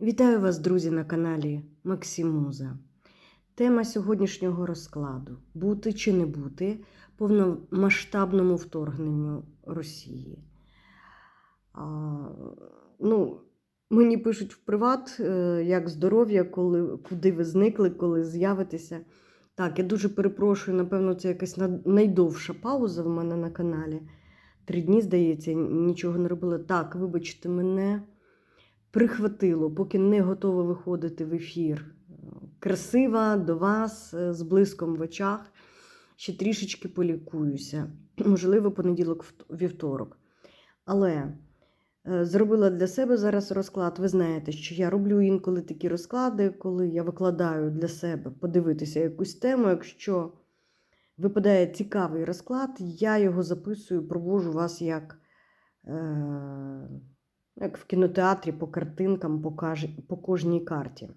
Вітаю вас, друзі, на каналі Максимуза. Тема сьогоднішнього розкладу бути чи не бути повномасштабному вторгненню Росії. А, ну, мені пишуть в приват, е, як здоров'я, коли, куди ви зникли, коли з'явитеся. Так, я дуже перепрошую, напевно, це якась найдовша пауза в мене на каналі. Три дні, здається, нічого не робила. Так, вибачте мене прихватило, поки не готова виходити в ефір. Красива до вас е, з блиском в очах. Ще трішечки полікуюся. Можливо, понеділок, вт- вівторок. Але е, зробила для себе зараз розклад. Ви знаєте, що я роблю інколи такі розклади, коли я викладаю для себе подивитися якусь тему. Якщо випадає цікавий розклад, я його записую, провожу вас як. Е- як в кінотеатрі по картинкам по, каж- по кожній карті.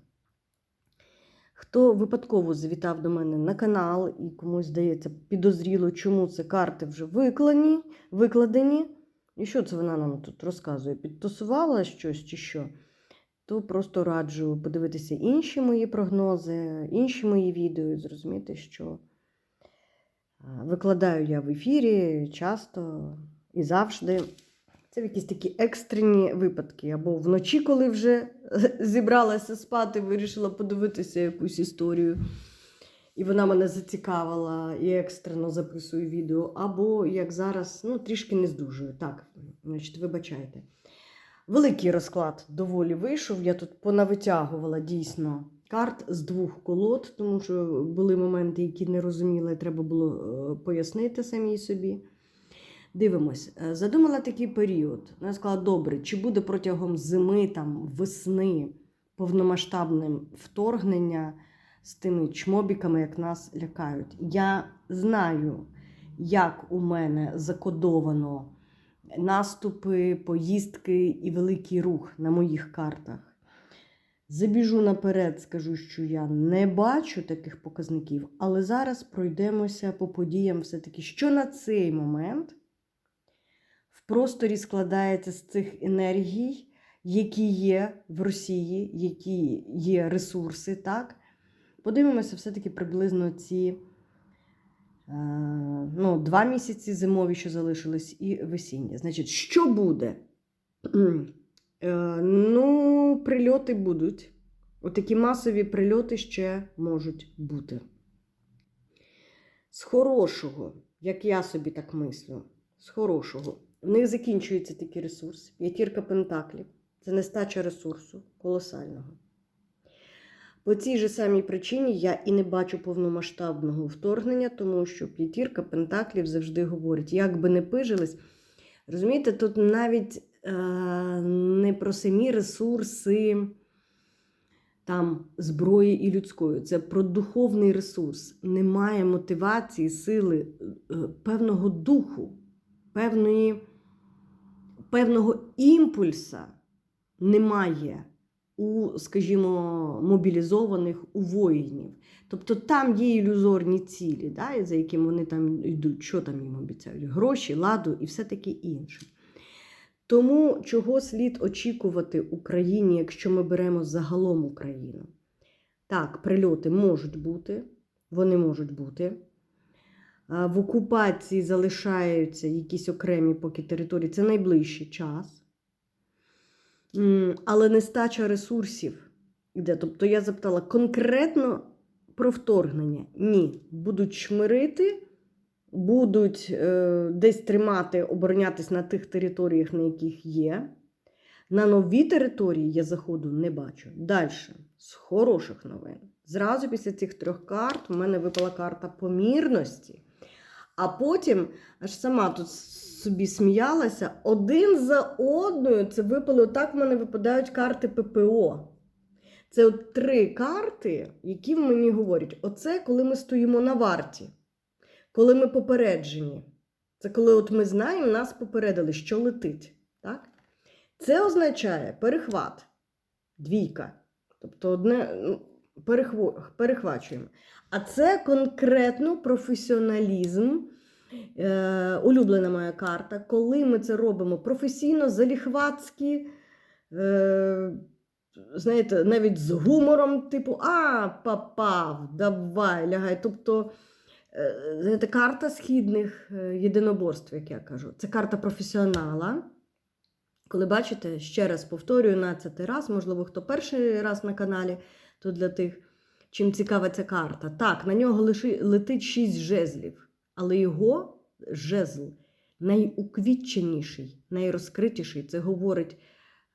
Хто випадково завітав до мене на канал і комусь здається підозріло, чому це карти вже викладені, викладені, і що це вона нам тут розказує? Підтасувала щось чи що? То просто раджу подивитися інші мої прогнози, інші мої відео і зрозуміти, що викладаю я в ефірі часто і завжди. Це в якісь такі екстрені випадки. Або вночі, коли вже зібралася спати, вирішила подивитися якусь історію. І вона мене зацікавила і екстрено записую відео. Або, як зараз, ну, трішки не здужую. Так, значить, вибачайте. Великий розклад доволі вийшов. Я тут понавитягувала дійсно карт з двох колод, тому що були моменти, які не розуміла, і треба було е, пояснити самій собі. Дивимось, Е, задумала такий період. Вона сказала, добре, чи буде протягом зими, там, весни повномасштабне вторгнення з тими чмобіками, як нас лякають. Я знаю, як у мене закодовано наступи, поїздки і великий рух на моїх картах. Забіжу наперед, скажу, що я не бачу таких показників, але зараз пройдемося по подіям все-таки, що на цей момент просторі складається з цих енергій, які є в Росії, які є ресурси, так? Подивимося все-таки приблизно ці е, ну, два місяці зимові, що залишились, і весіння. Значить, що буде? Е, ну, прильоти будуть. Отакі масові прильоти ще можуть бути. З хорошого, як я собі так мислю, з хорошого. В них закінчується такий ресурс. П'ятірка пентаклів. Це нестача ресурсу колосального. По цій же самій причині я і не бачу повномасштабного вторгнення, тому що п'ятірка пентаклів завжди говорить, як би не пижились. Розумієте, тут навіть е, не про самі ресурси там, зброї і людської, це про духовний ресурс. Немає мотивації, сили, е, певного духу, певної, певного імпульса немає у, скажімо, мобілізованих у воїнів. Тобто там є ілюзорні цілі, да, за якими вони там йдуть, що там їм обіцяють? Гроші, ладу і все таке інше. Тому чого слід очікувати Україні, якщо ми беремо загалом Україну? Так, прильоти можуть бути, вони можуть бути. В окупації залишаються якісь окремі поки території, це найближчий час. Але нестача ресурсів йде. Тобто я запитала конкретно про вторгнення. Ні, будуть шмирити, будуть е, десь тримати, оборонятись на тих територіях, на яких є. На нові території я заходу не бачу. Далі, з хороших новин. Зразу після цих трьох карт у мене випала карта помірності. А потім аж сама тут собі сміялася, один за одною це випали. Отак в мене випадають карти ППО. Це от три карти, які мені говорять: оце коли ми стоїмо на варті, коли ми попереджені. Це коли от ми знаємо, нас попередили, що летить. Так? Це означає перехват, двійка. Тобто одне ну, перехвачуємо. А це конкретно професіоналізм. Е, улюблена моя карта. Коли ми це робимо професійно, заліхватськи, е, знаєте, навіть з гумором, типу, а, попав, давай, лягай. Тобто, е, знаєте, карта східних е, єдиноборств, як я кажу. Це карта професіонала. Коли бачите, ще раз повторюю на цей раз, можливо, хто перший раз на каналі, то для тих, чим цікава ця карта. Так, на нього лиши, летить шість жезлів, але його жезл найуквітченіший, найрозкритіший. Це говорить,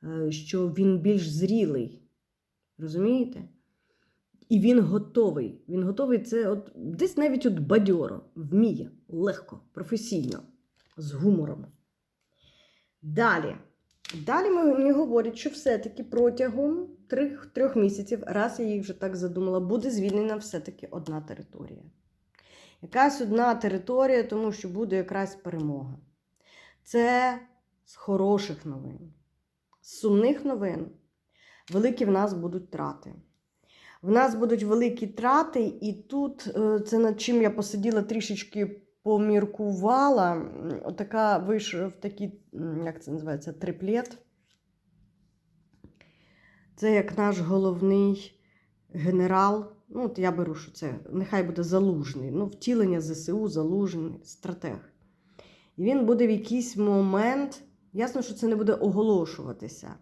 е, що він більш зрілий. Розумієте? І він готовий. Він готовий це от, десь навіть от бадьоро, вміє, легко, професійно, з гумором. Далі. Далі мені говорять, що все-таки протягом трьох, трьох місяців, раз я їх вже так задумала, буде звільнена все-таки одна територія. Якась одна територія, тому що буде якраз перемога. Це з хороших новин. З сумних новин великі в нас будуть трати. В нас будуть великі трати, і тут е, це над чим я посиділа трішечки поміркувала. М, Отака вийшов такий, як це називається, триплет. Це як наш головний генерал. Ну, от я беру, що це нехай буде залужний. Ну, втілення ЗСУ, залужний, стратег. І він буде в якийсь момент, ясно, що це не буде оголошуватися.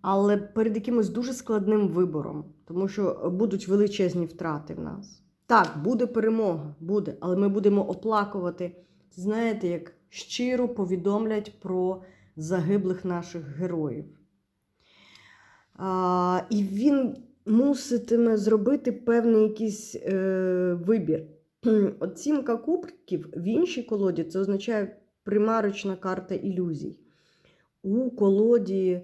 Але перед якимось дуже складним вибором, тому що будуть величезні втрати в нас. Так, буде перемога, буде, але ми будемо оплакувати, знаєте, як щиро повідомлять про загиблих наших героїв. А, і він муситиме зробити певний якийсь е, вибір. От сімка кубків в іншій колоді це означає примарочна карта ілюзій. У колоді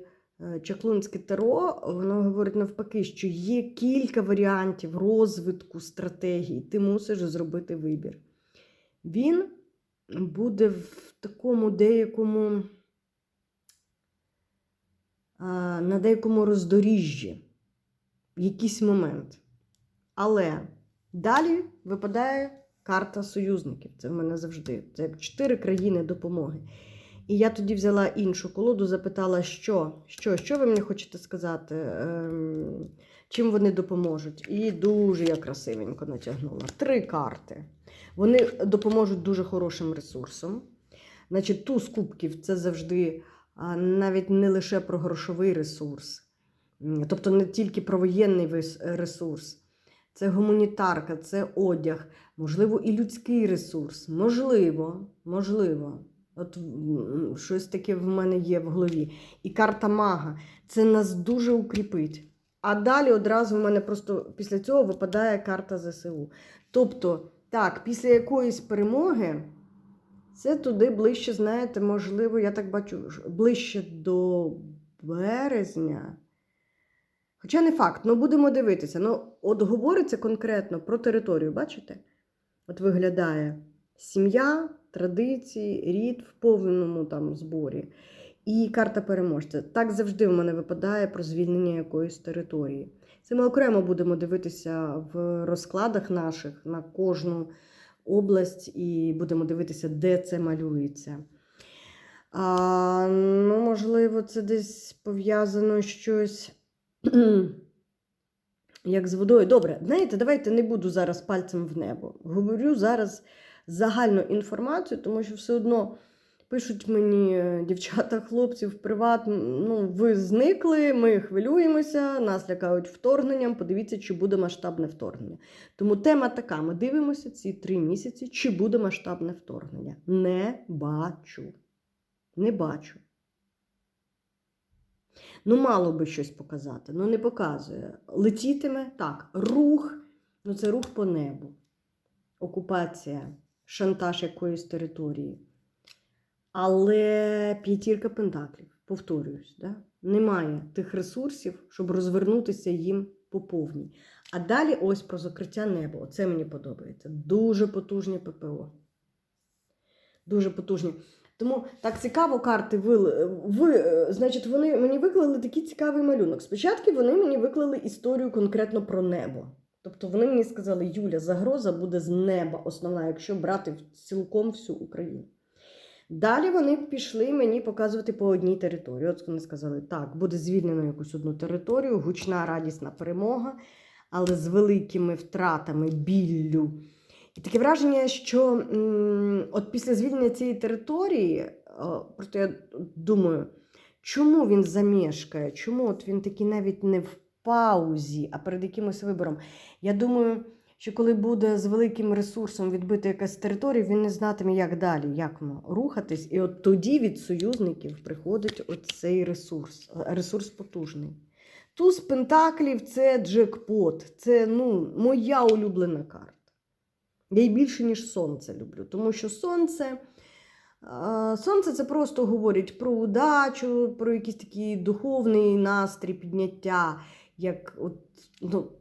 Чаклунське таро воно говорить навпаки, що є кілька варіантів розвитку стратегії. Ти мусиш зробити вибір. Він буде в такому деякому на деякому роздоріжжі якийсь момент. Але далі випадає карта союзників. Це в мене завжди. Це чотири країни допомоги. І я тоді взяла іншу колоду, запитала, що, що, що ви мені хочете сказати, ем, чим вони допоможуть. І дуже я красивенько натягнула. Три карти. Вони допоможуть дуже хорошим ресурсом. Значить, туз кубків це завжди навіть не лише про грошовий ресурс, тобто не тільки про воєнний ресурс. Це гуманітарка, це одяг, можливо, і людський ресурс. Можливо, можливо. От щось таке в мене є в голові. І карта мага. Це нас дуже укріпить. А далі одразу в мене просто після цього випадає карта ЗСУ. Тобто, так, після якоїсь перемоги, це туди ближче, знаєте, можливо, я так бачу, ближче до березня. Хоча не факт, ну будемо дивитися. Ну, от говориться конкретно про територію, бачите? От виглядає сім'я, традиції, рід в повному там зборі. І карта переможця. Так завжди в мене випадає про звільнення якоїсь території. Це ми окремо будемо дивитися в розкладах наших на кожну область і будемо дивитися, де це малюється. А, ну, можливо, це десь пов'язано щось як з водою. Добре, знаєте, давайте не буду зараз пальцем в небо. Говорю зараз загальну інформацію, тому що все одно пишуть мені е, дівчата, хлопці в приват. Ну, ви зникли, ми хвилюємося, нас лякають вторгненням. Подивіться, чи буде масштабне вторгнення. Тому тема така: ми дивимося ці три місяці, чи буде масштабне вторгнення. Не бачу. Не бачу. Ну, мало би щось показати, ну не показує. Летітиме так, рух, ну це рух по небу, окупація, шантаж якоїсь території. Але п'ятірка пентаклів, повторююсь, да? немає тих ресурсів, щоб розвернутися їм по повній. А далі ось про закриття неба. Оце мені подобається. Дуже потужні ППО. Дуже потужні. Тому так цікаво карти ви, ви, е, значить, вони мені виклали такий цікавий малюнок. Спочатку вони мені виклали історію конкретно про небо. Тобто вони мені сказали, Юля, загроза буде з неба основна, якщо брати цілком всю Україну. Далі вони пішли мені показувати по одній території. От вони сказали, так, буде звільнено якусь одну територію, гучна радісна перемога, але з великими втратами, біллю. І таке враження, що м, от після звільнення цієї території, о, просто я думаю, чому він замешкає, чому от він такий навіть не в паузі, а перед якимось вибором. Я думаю, що коли буде з великим ресурсом відбита якась територія, він не знатиме, як далі, як рухатись. І от тоді від союзників приходить оцей ресурс, ресурс потужний. Туз Пентаклів це джекпот, це ну, моя улюблена карта. Я її більше, ніж сонце люблю, тому що сонце. Сонце це просто говорить про удачу, про якийсь такий духовний настрій, підняття, як от, ну,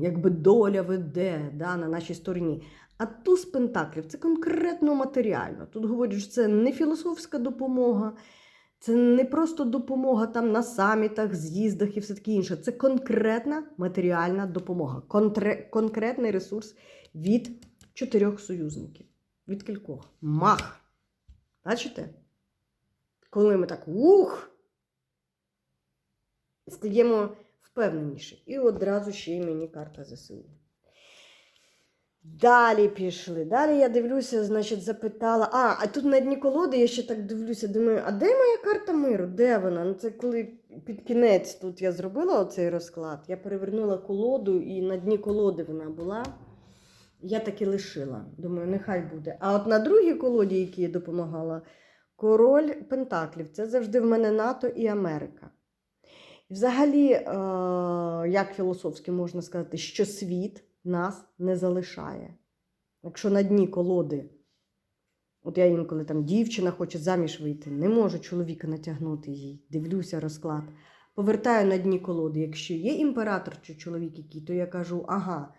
якби доля веде да, на нашій стороні. А туз пентаклів це конкретно матеріально. Тут говорять, що це не філософська допомога, це не просто допомога там на самітах, з'їздах і все таке інше. Це конкретна матеріальна допомога, контре- конкретний ресурс від чотирьох союзників. Від кількох. Мах! Бачите? Коли ми так ух, стаємо впевненіші. І одразу ще й мені карта ЗСУ. Далі пішли. Далі я дивлюся, значить, запитала. А, а тут на дні колоди я ще так дивлюся, думаю, а де моя карта миру? Де вона? Ну, це коли під кінець тут я зробила оцей розклад. Я перевернула колоду, і на дні колоди вона була. Я так і лишила. Думаю, нехай буде. А от на другій колоді, якій я допомагала, король Пентаклів. Це завжди в мене НАТО і Америка. Взагалі, е, як філософськи можна сказати, що світ нас не залишає. Якщо на дні колоди, от я інколи там дівчина хоче заміж вийти, не можу чоловіка натягнути їй, дивлюся розклад. Повертаю на дні колоди. Якщо є імператор чи чоловік який, то я кажу, ага,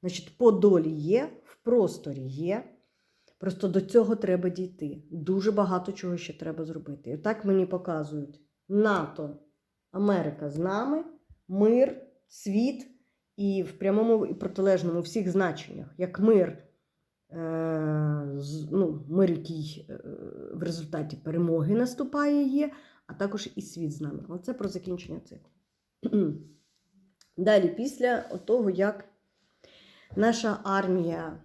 значить, по долі є, в просторі є. Просто до цього треба дійти. Дуже багато чого ще треба зробити. І так мені показують НАТО, Америка з нами, мир, світ і в прямому і протилежному всіх значеннях, як мир, е, ну, мир, який е, в результаті перемоги наступає, є, а також і світ з нами. Оце про закінчення циклу. Далі, після того, як наша армія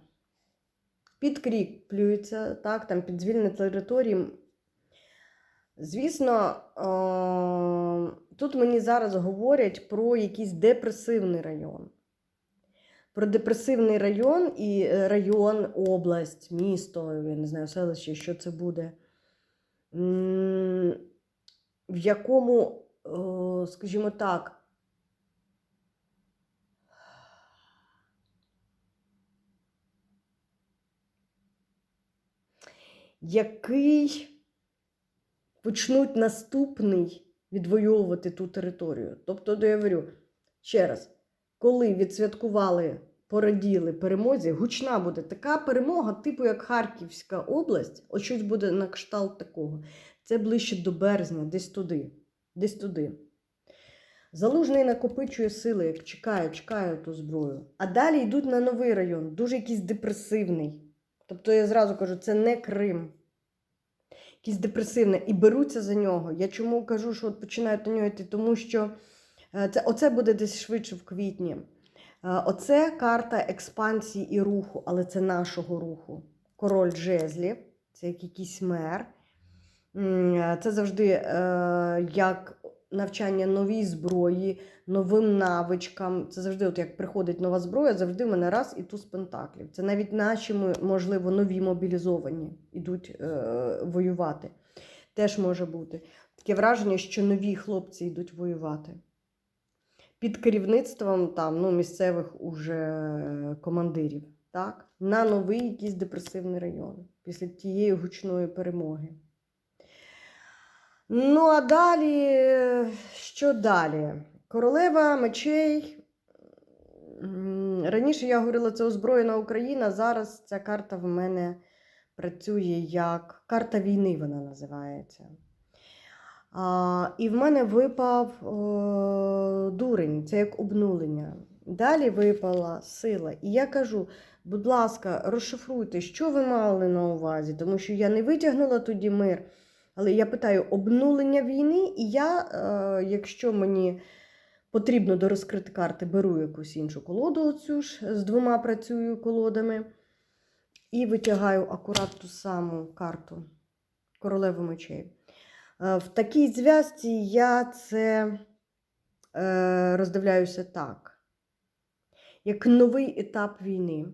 підкріплюється, так, там під звільнення території. Звісно, е, тут мені зараз говорять про якийсь депресивний район. Про депресивний район і е, район, область, місто, я не знаю, селище, що це буде, в якому, скажімо так, який почнуть наступний відвоювати ту територію. Тобто, я говорю ще раз, коли відсвяткували, пораділи перемозі, гучна буде така перемога, типу як Харківська область, от щось буде на кшталт такого. Це ближче до березня, десь туди. Десь туди. Залужний накопичує сили, як чекає, чекає ту зброю. А далі йдуть на новий район, дуже якийсь депресивний. Тобто я зразу кажу, це не Крим. Якийсь депресивний. І беруться за нього. Я чому кажу, що от починають на нього йти? Тому що е, це, оце буде десь швидше в квітні. Е, Оце карта експансії і руху, але це нашого руху. Король жезлів, це як якийсь мер. Е, Це завжди як навчання новій зброї, новим навичкам. Це завжди, от як приходить нова зброя, завжди в мене раз і туз пентаклів. Це навіть наші, можливо, нові мобілізовані йдуть е, воювати. Теж може бути. Таке враження, що нові хлопці йдуть воювати. Під керівництвом там, ну, місцевих уже командирів. Так? На новий якийсь депресивний район після тієї гучної перемоги. Ну, а далі, е, що далі? Королева мечей. Раніше я говорила, це озброєна Україна. Зараз ця карта в мене працює як карта війни, вона називається. А, і в мене випав е, дурень, це як обнулення. Далі випала сила. І я кажу: Будь ласка, розшифруйте, що ви мали на увазі, тому що я не витягнула тоді мир. Але я питаю обнулення війни, і я, е, якщо мені потрібно до розкрити карти, беру якусь іншу колоду, оцю ж з двома працюю колодами, і витягаю акурат ту саму карту королеву мечей. Е, В такій зв'язці я це е, роздивляюся так, як новий етап війни.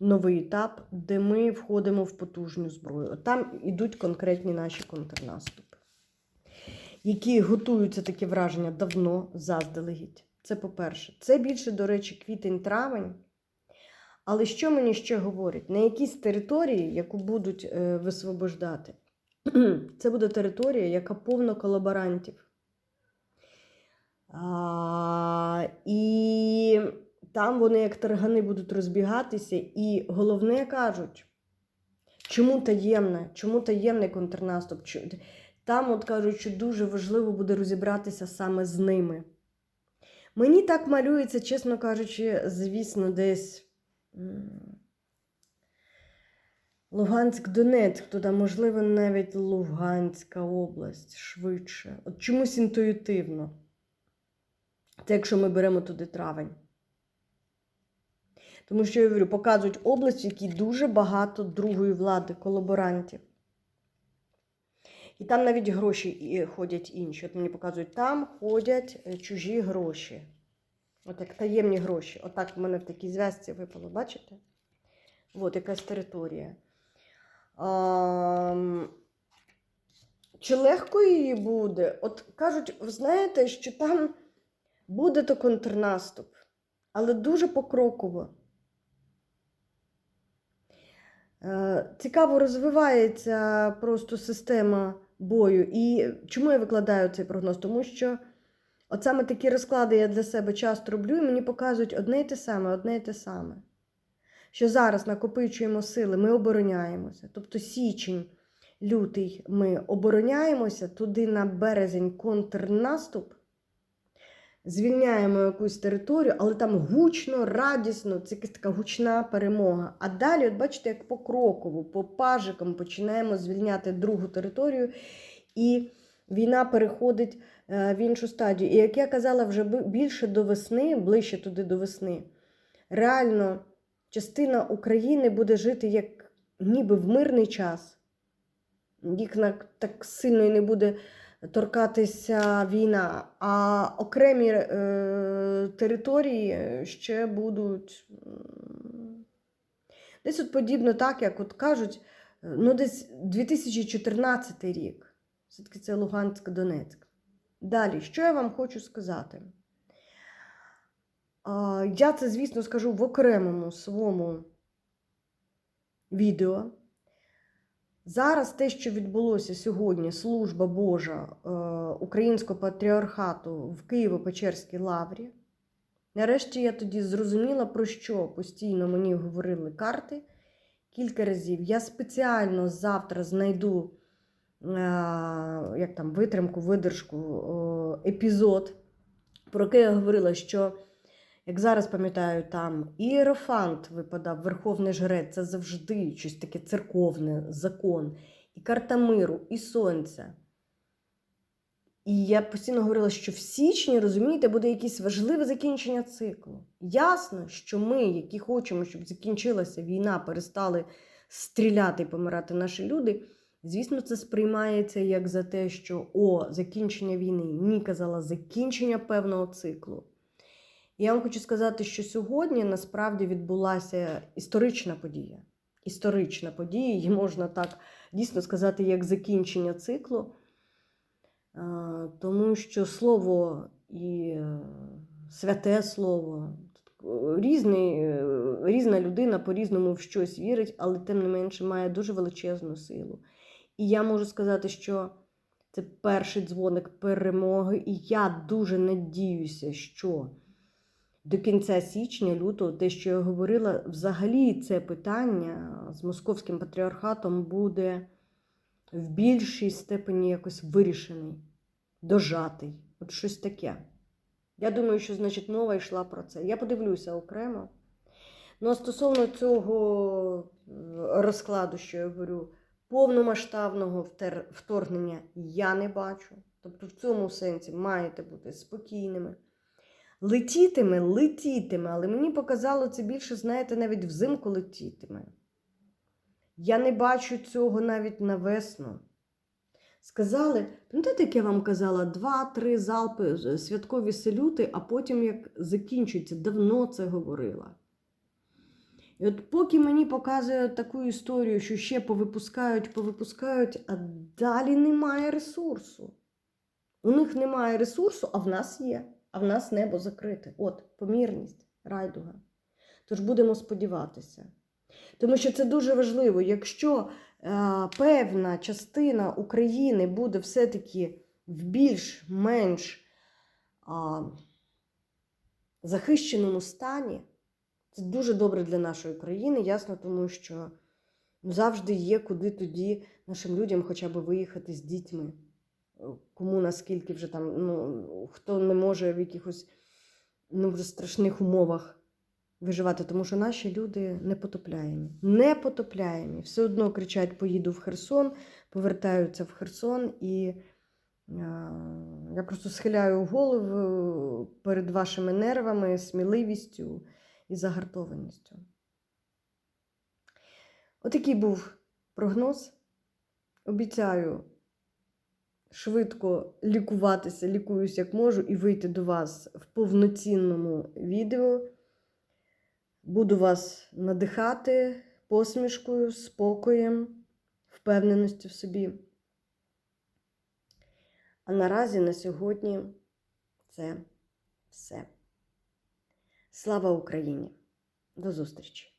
Новий етап, де ми входимо в потужну зброю. Там ідуть конкретні наші контрнаступи, які готуються таке враження давно заздалегідь. Це по-перше. Це більше, до речі, квітень-травень. Але що мені ще говорять? На якійсь території, яку будуть е, висвобождати, це буде територія, яка повна колаборантів. А, і там вони, як таргани, будуть розбігатися, і головне кажуть, чому таємне, чому таємний контрнаступ? Там, от кажуть, що дуже важливо буде розібратися саме з ними. Мені так малюється, чесно кажучи, звісно, десь Луганськ, Донецьк, туди, можливо, навіть Луганська область швидше. От чомусь інтуїтивно. Це якщо ми беремо туди травень. Тому що я говорю, показують область, в якій дуже багато другої влади, колаборантів. І там навіть гроші ходять інші. От мені показують, там ходять е, чужі гроші. От як таємні гроші. Отак в мене в такій зв'язці випало, бачите? От якась територія. А, чи легко її буде? От кажуть, ви знаєте, що там буде то контрнаступ, але дуже покроково. Е, Цікаво розвивається просто система бою. І чому я викладаю цей прогноз? Тому що от саме такі розклади я для себе часто роблю, і мені показують одне й те саме, одне й те саме. Що зараз накопичуємо сили, ми обороняємося. Тобто січень, лютий ми обороняємося, туди на березень контрнаступ, звільняємо якусь територію, але там гучно, радісно, це якась така гучна перемога. А далі, от бачите, як по крокову, по пажикам починаємо звільняти другу територію, і війна переходить е, в іншу стадію. І як я казала, вже більше до весни, ближче туди до весни, реально частина України буде жити як ніби в мирний час. Їх так сильно і не буде торкатися війна, а окремі е, території ще будуть. Десь от подібно так, як от кажуть, е, ну десь 2014 рік. Все-таки це Луганськ, Донецьк. Далі, що я вам хочу сказати? Я це, звісно, скажу в окремому своєму відео. Зараз те, що відбулося сьогодні, служба Божа е, Українського патріархату в Києво-Печерській лаврі. Нарешті я тоді зрозуміла, про що постійно мені говорили карти кілька разів. Я спеціально завтра знайду е, як там, витримку, видержку, е, епізод, про який я говорила, що, як зараз пам'ятаю, там Іерофант випадав, Верховний Жрець, це завжди щось таке церковне, закон, і карта миру, і сонця. І я постійно говорила, що в січні, розумієте, буде якесь важливе закінчення циклу. Ясно, що ми, які хочемо, щоб закінчилася війна, перестали стріляти і помирати наші люди. Звісно, це сприймається як за те, що о, закінчення війни. Ні, казала, закінчення певного циклу. Я вам хочу сказати, що сьогодні насправді відбулася історична подія. Історична подія, її можна так дійсно сказати, як закінчення циклу. Е, Тому що слово і е, святе слово, різний, е, різна людина по-різному в щось вірить, але тим не менше має дуже величезну силу. І я можу сказати, що це перший дзвоник перемоги, і я дуже надіюся, що до кінця січня, лютого, те, що я говорила, взагалі це питання з московським патріархатом буде в більшій степені якось вирішений, дожатий. От щось таке. Я думаю, що, значить, мова йшла про це. Я подивлюся окремо. Ну, а стосовно цього е, розкладу, що я говорю, повномасштабного вторгнення я не бачу. Тобто в цьому сенсі маєте бути спокійними. Летітиме, летітиме, але мені показало це більше, знаєте, навіть взимку летітиме. Я не бачу цього навіть на весну. Сказали, пам'ятаєте, як я вам казала, два-три залпи е, святкові салюти, а потім як закінчується, давно це говорила. І от поки мені показує таку історію, що ще повипускають, повипускають, а далі немає ресурсу. У них немає ресурсу, а в нас є. А в нас небо закрите. От, помірність, райдуга. Тож будемо сподіватися. Тому що це дуже важливо. Якщо е, певна частина України буде все-таки в більш-менш а, захищеному стані, це дуже добре для нашої країни, ясно, тому що ну, завжди є куди тоді нашим людям хоча б виїхати з дітьми. Кому наскільки вже там, ну, хто не може в якихось ну, вже страшних умовах виживати, тому що наші люди непотопляємі. Непотопляємі. Все одно кричать: поїду в Херсон, повертаються в Херсон, і я просто схиляю голову перед вашими нервами, сміливістю і загартованістю. Отакий був прогноз. Обіцяю швидко лікуватися, лікуюсь як можу, і вийти до вас в повноцінному відео. Буду вас надихати посмішкою, спокоєм, впевненістю в собі. А наразі на сьогодні це все. Слава Україні! До зустрічі!